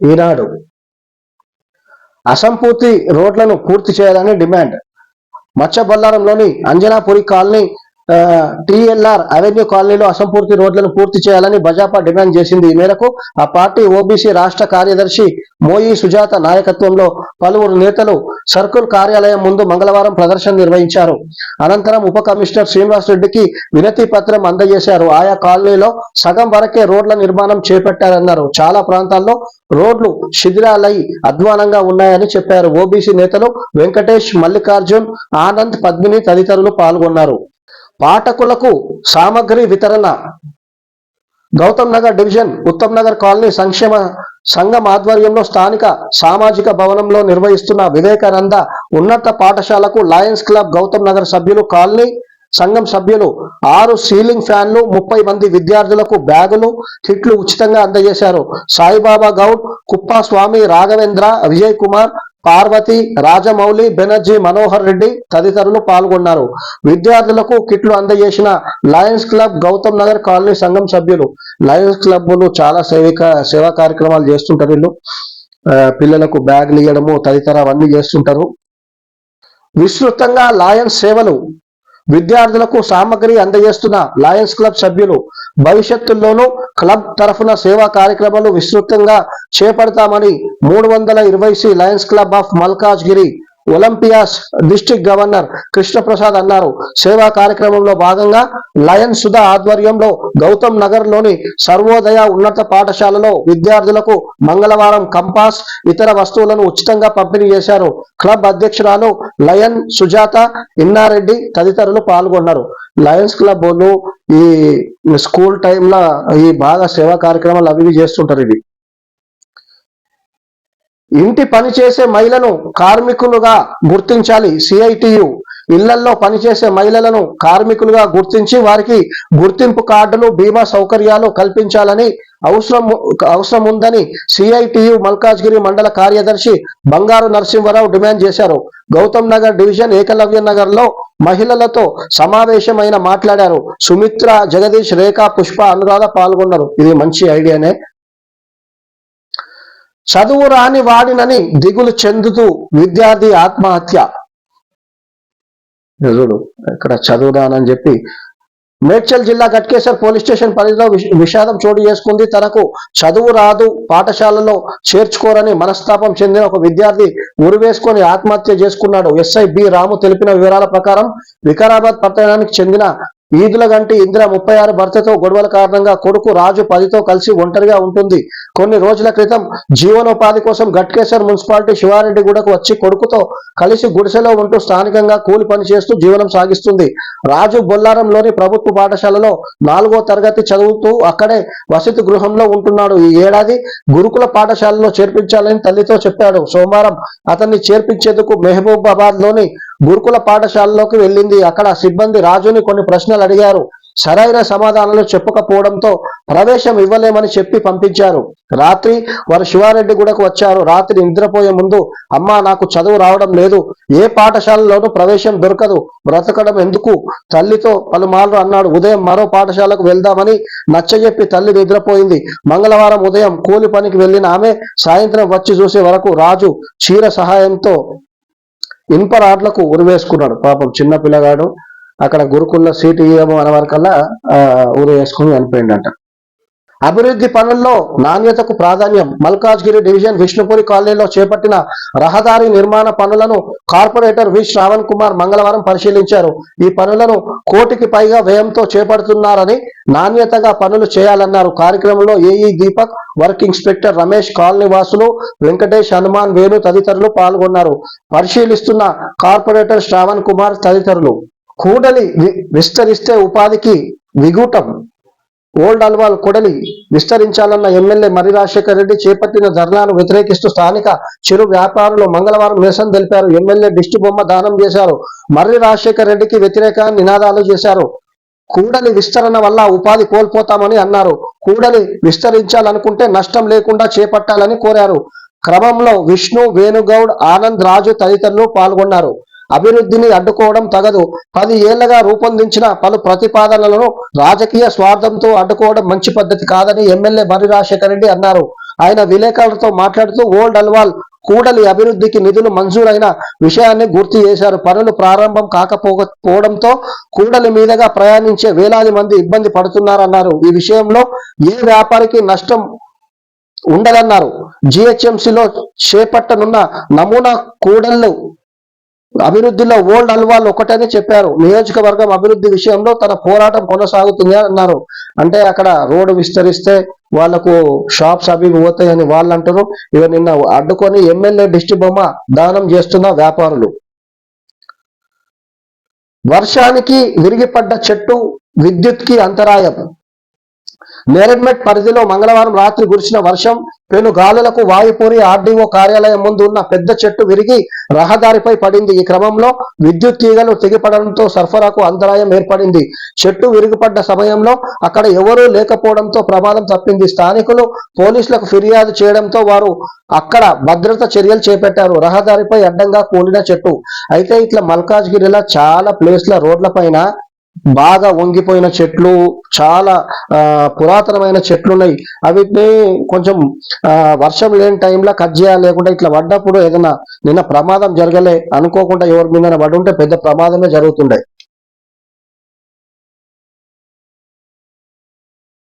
ఈనాడు. అసంపూర్తి రోడ్లను పూర్తి చేయాలని డిమాండ్. మచ్చబొల్లారంలోని అంజనాపురి కాలనీ టిఎల్ఆర్ అవెన్యూ కాలనీలో అసంపూర్తి రోడ్లను పూర్తి చేయాలని భాజపా డిమాండ్ చేసింది. ఈ మేరకు ఆ పార్టీ ఓబీసీ రాష్ట్ర కార్యదర్శి మోయి సుజాత నాయకత్వంలో పలువురు నేతలు సర్కిల్ కార్యాలయం ముందు మంగళవారం ప్రదర్శన నిర్వహించారు. అనంతరం ఉప కమిషనర్ శ్రీనివాస్ రెడ్డికి వినతి పత్రం అందజేశారు. ఆయా కాలనీలో సగం వరకే రోడ్ల నిర్మాణం చేపట్టారన్నారు. చాలా ప్రాంతాల్లో రోడ్లు శిథిలాలై అధ్వానంగా ఉన్నాయని చెప్పారు. ఓబీసీ నేతలు వెంకటేష్ మల్లికార్జున్ ఆనంద్ పద్మిని తదితరులు పాల్గొన్నారు. పాఠకులకు సామగ్రి వితరణ. గౌతమ్ నగర్ డివిజన్ ఉత్తమ్ నగర్ కాలనీ సంక్షేమ సంఘం ఆధ్వర్యంలో స్థానిక సామాజిక భవనంలో నిర్వహిస్తున్న వివేకానంద ఉన్నత పాఠశాలకు లయన్స్ క్లబ్ గౌతమ్ నగర్ సభ్యులు కాలనీ సంఘం సభ్యులు ఆరు సీలింగ్ ఫ్యాన్లు ముప్పై మంది విద్యార్థులకు బ్యాగులు కిట్లు ఉచితంగా అందజేశారు. సాయిబాబా గౌడ్ కుప్పస్వామి రాఘవేంద్ర విజయ్ కుమార్ పార్వతి రాజమౌళి బెనర్జీ మనోహర్ రెడ్డి తదితరులు పాల్గొన్నారు. విద్యార్థులకు కిట్లు అందజేసిన lions club Gautam Nagar colony సంఘం సభ్యులు. లయన్స్ క్లబ్లు చాలా సేవిక సేవా కార్యక్రమాలు చేస్తుంటారు వీళ్ళు. పిల్లలకు బ్యాగులు ఇవ్వడము తదితర అవన్నీ చేస్తుంటారు. విస్తృతంగా లాయన్స్ సేవలు విద్యార్థులకు సామగ్రి అందజేస్తున్న లయన్స్ క్లబ్ సభ్యులు భవిష్యత్తులోనూ క్లబ్ తరఫున సేవా కార్యక్రమాలు విస్తృతంగా చేపడతామని మూడు వందల ఇరవై C lions club of Malkajgiri Olympias district governor Krishnaprasad అన్నారు. సేవా కార్యక్రమంలో భాగంగా లయన్ సుధా ఆధ్వర్యంలో గౌతమ్ నగర్లోని సర్వోదయ ఉన్నత పాఠశాలలో విద్యార్థులకు మంగళవారం కంపాస్ ఇతర వస్తువులను ఉచితంగా పంపిణీ చేశారు. క్లబ్ అధ్యక్షురాలు లయన్ సుజాత ఇన్నారెడ్డి తదితరులు పాల్గొన్నారు. లయన్స్ క్లబ్ ఈ స్కూల్ టైంలో ఈ బాగా సేవా కార్యక్రమాలు అవి చేస్తుంటారు ఇవి. ఇంటి పని చేసే మహిళను కార్మికులుగా గుర్తించాలి. సిఐటియు ఇళ్ళలో పనిచేసే మహిళలను కార్మికులుగా గుర్తించి వారికి గుర్తింపు కార్డులు బీమా సౌకర్యాలు కల్పించాలని అవసరం అవసరం ఉందని సిఐటియు మల్కాజ్గిరి మండల కార్యదర్శి బంగారు నరసింహారావు డిమాండ్ చేశారు. గౌతమ్ నగర్ డివిజన్ ఏకలవ్య నగర్లో మహిళలతో సమావేశమైన మాట్లాడారు. సుమిత్ర జగదీష్ రేఖ పుష్ప అనురాధ పాల్గొన్నారు. ఇది మంచి ఐడియానే. చదువు రాని వాడినని దిగులు చెందుతూ విద్యార్థి ఆత్మహత్య. నిజుడు ఇక్కడ చదువు రానని చెప్పి మేడ్చల్ జిల్లా గట్కేశ్వర్ పోలీస్ స్టేషన్ పరిధిలో విషాదం చోటు చేసుకుంది. తనకు చదువు రాదు పాఠశాలలో చేర్చుకోరని మనస్తాపం చెందిన ఒక విద్యార్థి ఉరివేసుకొని ఆత్మహత్య చేసుకున్నాడు. ఎస్ఐ బి రాము తెలిపిన వివరాల ప్రకారం వికారాబాద్ పట్టణానికి చెందిన ఈదుల గంటి ఇందిర ముప్పై ఆరు భర్తతో గొడవల కారణంగా కొడుకు రాజు పదితో కలిసి ఒంటరిగా ఉంటుంది. కొన్ని రోజుల క్రితం జీవనోపాధి కోసం ఘట్కేశ్వర్ మున్సిపాలిటీ శివారెడ్డిగూడకు వచ్చి కొడుకుతో కలిసి గుడిసెలో ఉంటూ స్థానికంగా కూలి పని చేస్తూ జీవనం సాగిస్తుంది. రాజు బొల్లారంలోని ప్రభుత్వ పాఠశాలలో నాలుగో తరగతి చదువుతూ అక్కడే వసతి గృహంలో ఉంటున్నాడు. ఈ ఏడాది గురుకుల పాఠశాలలో చేర్పించాలని తల్లితో చెప్పాడు. సోమవారం అతన్ని చేర్పించేందుకు మెహబూబాబాద్లోని గురుకుల పాఠశాలలోకి వెళ్ళింది. అక్కడ సిబ్బంది రాజుని కొన్ని ప్రశ్నలు అడిగారు. సరైన సమాధానాలు చెప్పకపోవడంతో ప్రవేశం ఇవ్వలేమని చెప్పి పంపించారు. రాత్రి వారు శివారెడ్డి గుడకు వచ్చారు. రాత్రి నిద్రపోయే ముందు అమ్మా నాకు చదువు రావడం లేదు. ఏ పాఠశాలలోనూ ప్రవేశం దొరకదు. బ్రతకడం ఎందుకు? తల్లితో పలుమార్లు అన్నాడు. ఉదయం మరో పాఠశాలకు వెళ్దామని నచ్చజెప్పి తల్లి నిద్రపోయింది. మంగళవారం ఉదయం కూలి పనికి వెళ్ళిన ఆమె సాయంత్రం వచ్చి చూసే వరకు రాజు చీర సహాయంతో ఇనుప రాడ్లకు ఉరివేసుకున్నాడు పాపం చిన్న పిల్లగాడు. అక్కడ గురుకుల్లో సీటు ఇవ్వము అనే వరకల్లా ఆ, ఉరి వేసుకుని చనిపోయిందంట అభివృద్ధి పనుల్లో నాణ్యతకు ప్రాధాన్యం. మల్కాజ్గిరి డివిజన్ విష్ణుపురి కాలనీలో చేపట్టిన రహదారి నిర్మాణ పనులను కార్పొరేటర్ వి శ్రావణ్ కుమార్ మంగళవారం పరిశీలించారు. ఈ పనులను కోటికి పైగా వ్యయంతో చేపడుతున్నారని నాణ్యతగా పనులు చేయాలన్నారు. కార్యక్రమంలో AE Deepak work inspector Ramesh colony వాసులు వెంకటేష్ హనుమాన్ వేణు తదితరులు పాల్గొన్నారు. పరిశీలిస్తున్న కార్పొరేటర్ శ్రావణ్ కుమార్ తదితరులు. కూడలి వి- విస్తరిస్తే ఉపాధికి విగూటం ఓల్డ్ అల్వాల్ కొడలి విస్తరించాలన్న ఎమ్మెల్యే మర్రి రాజశేఖర్ రెడ్డి చేపట్టిన ధర్నాను వ్యతిరేకిస్తూ స్థానిక చిరు వ్యాపారులు మంగళవారం నిరసన తెలిపారు. ఎమ్మెల్యే దిష్టి బొమ్మ దానం చేశారు. మర్రి రాజశేఖర్ రెడ్డికి వ్యతిరేక నినాదాలు చేశారు. కూడలి విస్తరణ వల్ల ఉపాధి కోల్పోతామని అన్నారు. కూడలి విస్తరించాలనుకుంటే నష్టం లేకుండా చేపట్టాలని కోరారు. క్రమంలో విష్ణు వేణుగౌడ్ ఆనంద్ రాజు తదితరులు పాల్గొన్నారు. అభివృద్ధిని అడ్డుకోవడం తగదు. పది ఏళ్ళుగా రూపొందించిన పలు ప్రతిపాదనలను రాజకీయ స్వార్థంతో అడ్డుకోవడం మంచి పద్ధతి కాదని ఎమ్మెల్యే బరి రాజశేఖర రెడ్డి అన్నారు. ఆయన విలేకరులతో మాట్లాడుతూ ఓల్డ్ అల్వాల్ కూడలి అభివృద్ధికి నిధులు మంజూరైన విషయాన్ని గుర్తు చేశారు. పనులు ప్రారంభం కాకపోవడంతో కూడలి మీదుగా ప్రయాణించే వేలాది మంది ఇబ్బంది పడుతున్నారన్నారు. ఈ విషయంలో ఏ వ్యాపారికి నష్టం ఉండదన్నారు. జిహెచ్ఎంసీలో చేపట్టనున్న నమూనా కూడళ్ళు అభివృద్ధిలో ఓల్డ్ అల్వాల్ ఒకటనే చెప్పారు. నియోజకవర్గం అభివృద్ధి విషయంలో తన పోరాటం కొనసాగుతుంది అని అన్నారు. అంటే అక్కడ రోడ్డు విస్తరిస్తే వాళ్ళకు షాప్స్ అవి ఇవి పోతాయని వాళ్ళు అంటారు. ఇవి నిన్న అడ్డుకొని ఎమ్మెల్యే డిస్టి బొమ్మ దానం చేస్తున్న వ్యాపారులు. వర్షానికి విరిగిపడ్డ చెట్టు విద్యుత్కి అంతరాయం. నేరెడ్మెట్ పరిధిలో మంగళవారం రాత్రి కురిసిన వర్షం పెను గాలులకు వాయుపూరి ఆర్డీఓ కార్యాలయం ముందు ఉన్న పెద్ద చెట్టు విరిగి రహదారిపై పడింది. ఈ క్రమంలో విద్యుత్ తీగలు తెగిపడడంతో సరఫరాకు అంతరాయం ఏర్పడింది. చెట్టు విరిగిపడ్డ సమయంలో అక్కడ ఎవరూ లేకపోవడంతో ప్రమాదం తప్పింది. స్థానికులు పోలీసులకు ఫిర్యాదు చేయడంతో వారు అక్కడ భద్రత చర్యలు చేపట్టారు. రహదారిపై అడ్డంగా కూలిన చెట్టు. అయితే ఇట్లా మల్కాజ్గిరిలో చాలా ప్లేస్ల రోడ్ల పైన బాగా వంగిపోయిన చెట్లు చాలా ఆ, పురాతనమైన చెట్లు ఉన్నాయి అవిటిని కొంచెం ఆ, వర్షం లేని టైంలో కట్ చేయాలి లేకుండా ఇట్లా పడ్డప్పుడు ఏదైనా నిన్న ప్రమాదం జరగలే అనుకోకుండా ఎవరి మీద పడి ఉంటే పెద్ద ప్రమాదమే జరుగుతుండే.